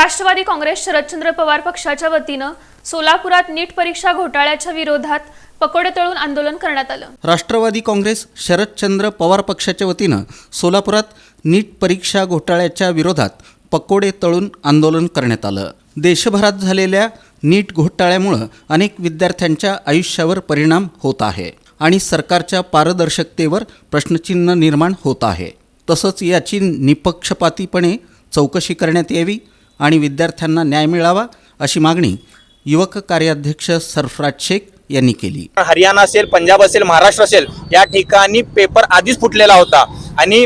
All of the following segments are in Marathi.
राष्ट्रवादी काँग्रेस शरदचंद्र पवार पक्षाच्या वतीनं सोलापुरात नीट परीक्षा घोटाळ्याच्या विरोधात पकोडे तळून आंदोलन करण्यात आलं. राष्ट्रवादी काँग्रेस शरदचंद्र पवार पक्षाच्या वतीनं सोलापुरात नीट परीक्षा घोटाळ्याच्या विरोधात पकोडे तळून आंदोलन करण्यात आलं. देशभरात झालेल्या नीट घोटाळ्यामुळं अनेक विद्यार्थ्यांच्या आयुष्यावर परिणाम होत आहे आणि सरकारच्या पारदर्शकतेवर प्रश्नचिन्ह निर्माण होत आहे. तसंच याची निपक्षपातीपणे चौकशी करण्यात यावी आणि विद्यार्थ्यांना न्याय मिळावा अशी मागणी युवक कार्याध्यक्ष सरफराज शेख यांनी केली. हरियाणा असेल पंजाब असेल महाराष्ट्र असेल या ठिकाणी पेपर आधीच फुटलेला होता. आणि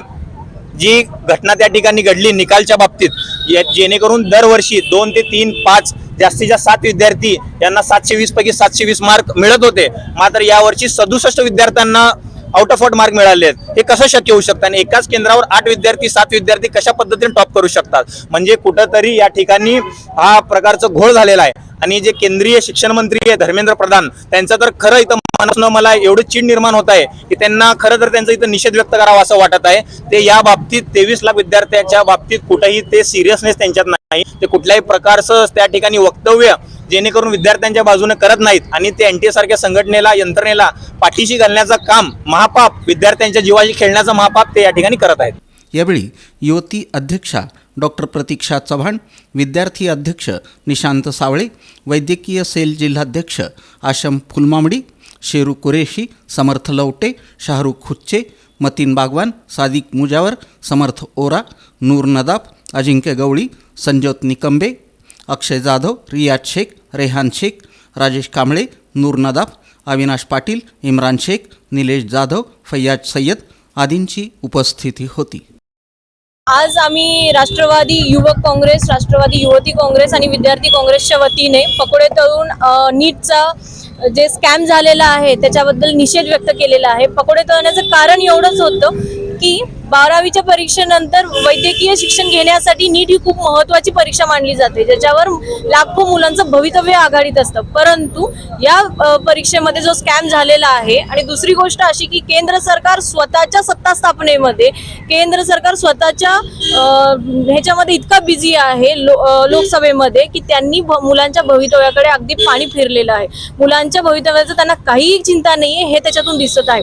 जी घटना त्या ठिकाणी घडली निकालच्या बाबतीत जेणेकरून दरवर्षी दोन ते तीन पाच जास्तीत जास्त सात विद्यार्थी यांना सातशे वीस पैकी सातशे वीस मार्क मिळत होते. मात्र यावर्षी सदुसष्ट विद्यार्थ्यांना आउट ऑफ आउट मार्क मिळाले आहेत. हे कसं शक्य होऊ शकतं? आणि एकाच केंद्रावर आठ विद्यार्थी सात विद्यार्थी कशा पद्धतीने टॉप करू शकतात? म्हणजे कुठंतरी या ठिकाणी हा प्रकारचं घोळ झालेला आहे. आणि जे केंद्रीय शिक्षण मंत्री आहे धर्मेंद्र प्रधान त्यांचं तर खरं इथं मनापासून मला एवढं चीड निर्माण होत आहे की त्यांना खरं तर त्यांचा इथं निषेध व्यक्त करावा असं वाटत आहे. ते या बाबतीत तेवीस लाख विद्यार्थ्यांच्या बाबतीत कुठेही ते सिरियसनेस त्यांच्यात नाही. ते कुठल्याही प्रकारचं त्या ठिकाणी वक्तव्य जेणेकरून विद्यार्थ्यांच्या बाजूने करत नाहीत. आणि ते एनटीए सारख्या संघटनेला यंत्रणेला पाठीशी घालण्याचं काम महापाप विद्यार्थ्यांच्या जीवाशी खेळण्याचा महापाप ते या ठिकाणी करत आहेत. यावेळी युवती अध्यक्षा डॉक्टर प्रतीक्षा चव्हाण विद्यार्थी अध्यक्ष निशांत सावळे वैद्यकीय सेल जिल्हाध्यक्ष आशम फुलमामडी शेरू कुरेशी समर्थ लवटे शाहरुख खुच्चे मतीन बागवान सादिक मुजावर समर्थ ओरा नूर नदाब अजिंक्य गवळी संजोत निकंबे अक्षय जाधव रियाज शेख रेहान शेख राजेश कांबळे नूर नदाफ अविनाश पाटील इम्रान शेख निलेश जाधव फैयाज सय्यद आदींची उपस्थिती होती. आज आम्ही राष्ट्रवादी युवक काँग्रेस राष्ट्रवादी युवती काँग्रेस आणि विद्यार्थी काँग्रेसच्या वतीने पकोडे तळून नीटचा जे स्कॅम झालेला आहे त्याच्याबद्दल निषेध व्यक्त केलेला आहे. पकोडे तळण्याचं कारण एवढंच होतं की बारावीच्या परीक्षेनंतर वैद्यकीय शिक्षण घेण्यासाठी नीट ही खूप महत्वाची परीक्षा मानली जाते ज्याच्यावर लाखो मुलांचं भवितव्य आघाडीत असतं. परंतु या परीक्षेमध्ये जो स्कॅम झालेला आहे आणि दुसरी गोष्ट अशी की केंद्र सरकार स्वतःच्या सत्ता स्थापनेमध्ये केंद्र सरकार स्वतःच्या ह्याच्यामध्ये इतका बिझी आहे लो लोकसभेमध्ये की त्यांनी भ- मुलांच्या भवितव्याकडे अगदी पाणी फिरलेलं आहे. मुलांच्या भवितव्याचं त्यांना काहीही चिंता नाही हे त्याच्यातून दिसत आहे.